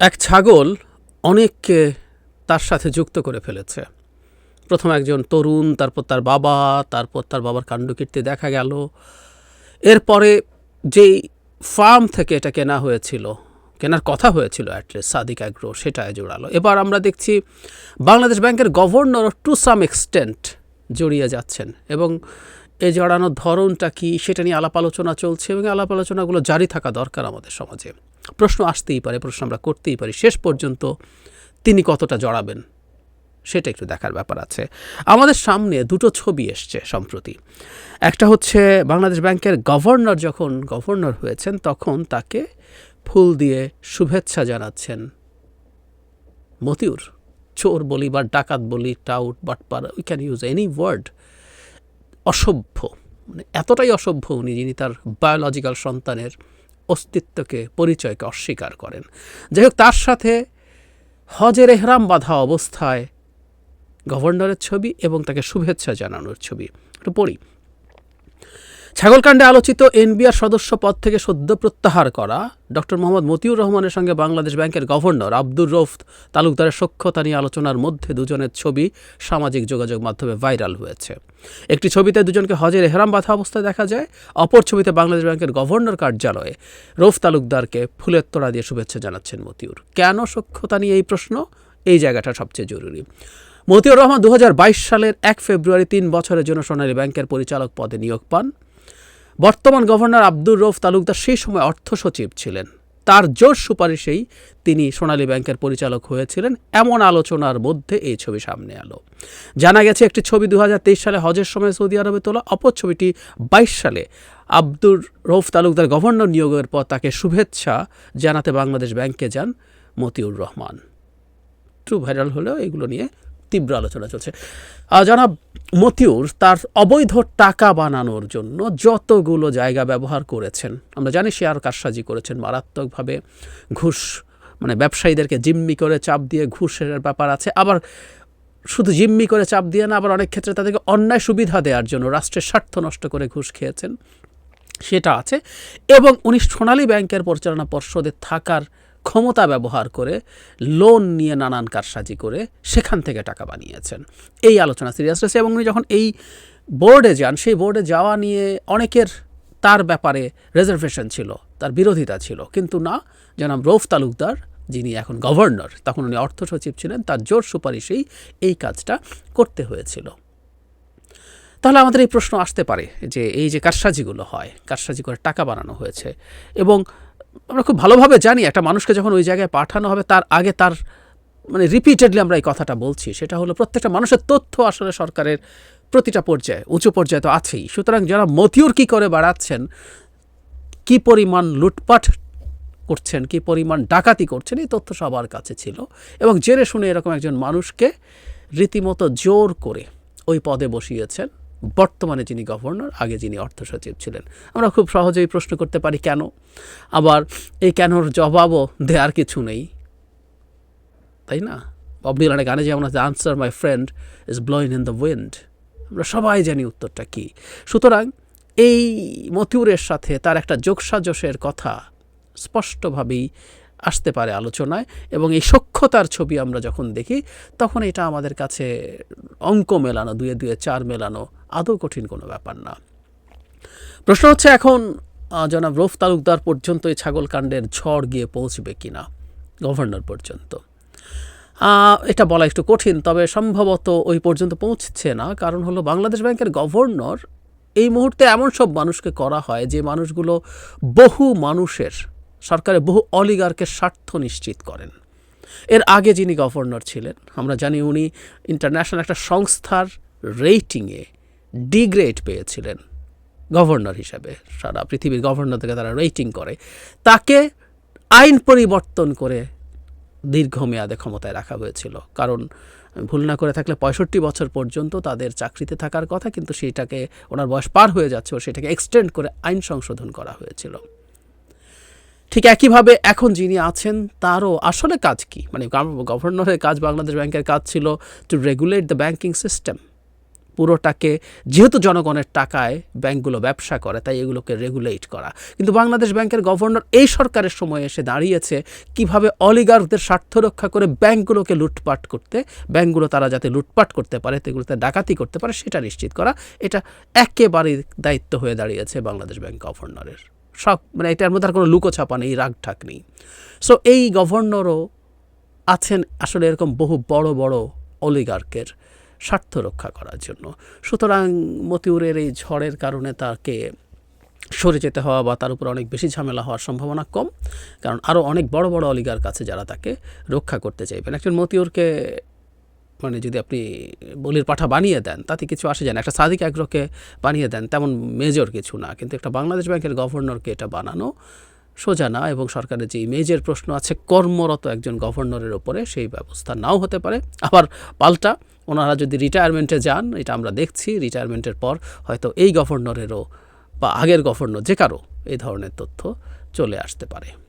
এক ছাগল অনেককে তার সাথে যুক্ত করে ফেলেছে। প্রথম একজন তরুণ, তারপর তার বাবা, তারপর তার বাবার কাণ্ডকীর্তি দেখা গেল। এরপরে যেই ফার্ম থেকে এটা কেনা হয়েছিল, কেনার কথা হয়েছিল অ্যাটলিস্ট সাদিক অ্যাগ্রো সেটায় জোড়ালো এবার আমরা দেখছি বাংলাদেশ ব্যাংকের গভর্নর টু সাম এক্সটেন্ট জড়িয়ে যাচ্ছেন এবং এ জড়ানোর ধরনটা কি সেটা নিয়ে আলাপ আলোচনা চলছে এবং আলাপ আলোচনাগুলো জারি থাকা দরকার আমাদের সমাজে। প্রশ্ন আসতেই পারে, প্রশ্ন আমরা করতেই পারি। শেষ পর্যন্ত তিনি কতটা জড়াবেন, সেটা একটু দেখার ব্যাপার আছে। আমাদের সামনে দুটো ছবি এসছে সম্প্রতি। একটা হচ্ছে বাংলাদেশ ব্যাংকের গভর্নর, যখন গভর্নর হয়েছেন, তখন তাকে ফুল দিয়ে শুভেচ্ছা জানাচ্ছেন মতিউর। চোর বলি বা ডাকাত বলি, টাউট, বাটপার we can use any word অসভ্য। মানে এতটাই অসভ্য উনি, যিনি তার বায়োলজিক্যাল সন্তানের অস্তিত্বকে, পরিচয়কে অস্বীকার করেন। যাই হোক তার সাথে হজের এহরাম বাঁধা অবস্থায় গভর্নরের ছবি এবং তাকে শুভেচ্ছা জানানোর ছবি। একটু পড়ি। ছাগলকাণ্ডে আলোচিত এনবিআর সদস্য পদ থেকে সদ্য প্রত্যাহার করা ডক্টর মোহাম্মদ মতিউর রহমানের সঙ্গে বাংলাদেশ ব্যাংকের গভর্নর আব্দুর রৌফ তালুকদারের সক্ষতা নিয়ে আলোচনার মধ্যে দুজনের ছবি সামাজিক যোগাযোগ মাধ্যমে ভাইরাল হয়েছে। একটি ছবিতে দুজনকে হজের এহরাম বাঁধা অবস্থায় দেখা যায়। অপর ছবিতে বাংলাদেশ ব্যাংকের গভর্নর কার্যালয়ে রৌফ তালুকদারকে ফুলের তোড়া দিয়ে শুভেচ্ছা জানাচ্ছেন মতিউর। কেন সক্ষতা নিয়ে এই প্রশ্ন? এই জায়গাটা সবচেয়ে জরুরি। মতিউর রহমান দু হাজার বাইশ সালের এক ফেব্রুয়ারি তিন বছরের জন্য সোনালী ব্যাংকের পরিচালক পদে নিয়োগ পান। বর্তমান গভর্নর আব্দুর রৌফ তালুকদার সেই সময় অর্থ সচিব ছিলেন। তার জোর সুপারিশেই তিনি সোনালী ব্যাংকের পরিচালক হয়েছিলেন। এমন আলোচনার মধ্যে এই ছবি সামনে এলো। জানা গেছে, একটি ছবি দু হাজার তেইশ সালে হজের সময় সৌদি আরবে তোলা। অপর ছবিটি বাইশ সালে আব্দুর রৌফ তালুকদার গভর্নর নিয়োগের পর তাকে শুভেচ্ছা জানাতে বাংলাদেশ ব্যাংকে যান মতিউর রহমান। ট্রু ভাইরাল হলেও এগুলো নিয়ে তীব্র আলোচনা চলছে। জনাব মতিউর, তার অবৈধ টাকা বানানোর জন্য যতগুলো জায়গা ব্যবহার করেছেন, আমরা জানি শেয়ার কারসাজি করেছেন, মারাত্মকভাবে ঘুষ মানে ব্যবসায়ীদেরকে জিম্মি করে চাপ দিয়ে ঘুষের ব্যাপার আছে, আবার শুধু জিম্মি করে চাপ দিয়ে না, আবার অনেক ক্ষেত্রে তাদেরকে অন্যায় সুবিধা দেওয়ার জন্য রাষ্ট্রের স্বার্থ নষ্ট করে ঘুষ খেয়েছেন। সেটা আছে। এবং উনি সোনালী ব্যাংকের পরিচালনা পর্ষদে থাকার ক্ষমতা ব্যবহার করে লোন নিয়ে নানান কারসাজি করে সেখান থেকে টাকা বানিয়েছেন। এই আলোচনা সিরিয়াস রয়েছে এবং উনি যখন এই বোর্ডে যান, সেই বোর্ডে যাওয়া নিয়ে অনেকের তার ব্যাপারে রেজার্ভেশন ছিল, তার বিরোধিতা ছিল। কিন্তু না, জনাব রৌফ তালুকদার, যিনি এখন গভর্নর তখন উনি অর্থ সচিব ছিলেন, তার জোর সুপারিশেই এই কাজটা করতে হয়েছিল। তাহলে আমাদের এই প্রশ্ন আসতে পারে যে, এই যে কারসাজিগুলো হয়, কারসাজি করে টাকা বানানো হয়েছে এবং আমরা খুব ভালোভাবে জানি একটা মানুষকে যখন ওই জায়গায় পাঠানো হবে, তার আগে তার মানে রিপিটেডলি আমরা এই কথাটা বলছি। সেটা হলো প্রত্যেকটা মানুষের তথ্য আসলে সরকারের প্রতিটা পর্যায়ে, উঁচু পর্যায়ে তো আছেই। সুতরাং যারা মতিউর কী করে বাড়াচ্ছেন, কি পরিমাণ লুটপাট করছেন, কি পরিমাণ ডাকাতি করছেন, এই তথ্য সবার কাছে ছিল। এবং জেনে শুনে এরকম একজন মানুষকে রীতিমতো জোর করে ওই পদে বসিয়েছেন। বর্তমানে যিনি গভর্নর, আগে যিনি অর্থ সচিব ছিলেন। আমরা খুব সহজেই প্রশ্ন করতে পারি, কেন? আবার এই কেনর জবাবও দেওয়ার কিছু নেই। তাই না? বব ডিলানের গানে যেমন আছে answer my friend is blowing in the wind আমরা সবাই জানি উত্তরটা কী। সুতরাং এই মতিউরের সাথে তার একটা যোগসাজশের কথা স্পষ্টভাবেই আসতে পারে আলোচনায় এবং এই সক্ষতার ছবি আমরা যখন দেখি, তখন এটা আমাদের কাছে অঙ্ক মেলানো, দুয়ে দুয়ে চার মেলানো আদৌ কঠিন কোনো ব্যাপার না। প্রশ্ন হচ্ছে এখন জনাব রৌফ তালুকদার পর্যন্ত এই ছাগল কাণ্ডের ঝড় গিয়ে পৌঁছবে কিনা? গভর্নর পর্যন্ত। এটা বলা একটু কঠিন, তবে সম্ভবত ওই পর্যন্ত পৌঁছছে না। কারণ হলো বাংলাদেশ ব্যাংকের গভর্নর এই মুহূর্তে এমন সব মানুষকে করা হয় যে মানুষগুলো বহু মানুষের সরকারের বহু অলিগারকে স্বার্থ নিশ্চিত করেন। এর আগে যিনি গভর্নর ছিলেন, আমরা জানি উনি ইন্টারন্যাশনাল একটা সংস্থার রেটিংয়ে ডিগ্রেড পেয়েছিলেন গভর্নর হিসাবে। সারা পৃথিবীর গভর্নর থেকে তারা রেটিং করে। তাকে আইন পরিবর্তন করে দীর্ঘমেয়াদে ক্ষমতায় রাখা হয়েছিল। কারণ, ভুল না করে থাকলে পঁয়ষট্টি বছর পর্যন্ত তাদের চাকরিতে থাকার কথা, কিন্তু সেটাকে, ওনার বয়স পার হয়ে যাচ্ছে ও সেটাকে এক্সটেন্ড করে আইন সংশোধন করা হয়েছিল। ঠিক একইভাবে এখন যিনি আছেন, তারও আসলে কাজ কি? মানে গভর্নরের কাজ বাংলাদেশ ব্যাংকের কাজ ছিল to regulate the banking system পুরোটাকে, যেহেতু জনগণের টাকায় ব্যাংকগুলো ব্যবসা করে, তাই এগুলোকে রেগুলেট করা। কিন্তু বাংলাদেশ ব্যাংকের গভর্নর এই সরকারের সময় এসে দাঁড়িয়েছে কীভাবে অলিগার্কদের স্বার্থ রক্ষা করে ব্যাংকগুলোকে লুটপাট করতে, ব্যাংকগুলো তারা যাতে লুটপাট করতে পারে সেগুলোতে ডাকাতি করতে পারে, সেটা নিশ্চিত করা। এটা একেবারেই দায়িত্ব হয়ে দাঁড়িয়েছে বাংলাদেশ ব্যাংক গভর্নরের। সব মানে এটার মধ্যে আর কোনো লুকোছাপা নেই, রাগ ঠাক নেই। সো এই গভর্নরও আছেন আসলে এরকম বহু বড় বড় অলিগার্কের স্বার্থ রক্ষা করার জন্য। সুতরাং মতিউরের এই ঝড়ের কারণে তাকে সরে যেতে হওয়া বা তার উপর অনেক বেশি ঝামেলা হওয়ার সম্ভাবনা কম, কারণ আরও অনেক বড় বড় অলিগার কাছে যারা তাকে রক্ষা করতে চাইবেন। একজন মতিউরকে মানে যদি আপনি বলির পাঠা বানিয়ে দেন, তাতে কিছু আসে যায় না। একটা সাদিক আগ্রহকে বানিয়ে দেন, তেমন মেজর কিছু না। কিন্তু একটা বাংলাদেশ ব্যাংকের গভর্নরকে এটা বানানো সোজা না এবং সরকারের যে ইমেজের প্রশ্ন আছে, কর্মরত একজন গভর্নরের ওপরে সেই ব্যবস্থা নাও হতে পারে। আবার পাল্টা, ওনারা যদি রিটায়ারমেন্টে যান, এটা আমরা দেখছি রিটায়ারমেন্টের পর হয়তো এই গভর্নরেরও বা আগের গভর্নর যে কারও এই ধরনের তথ্য চলে আসতে পারে।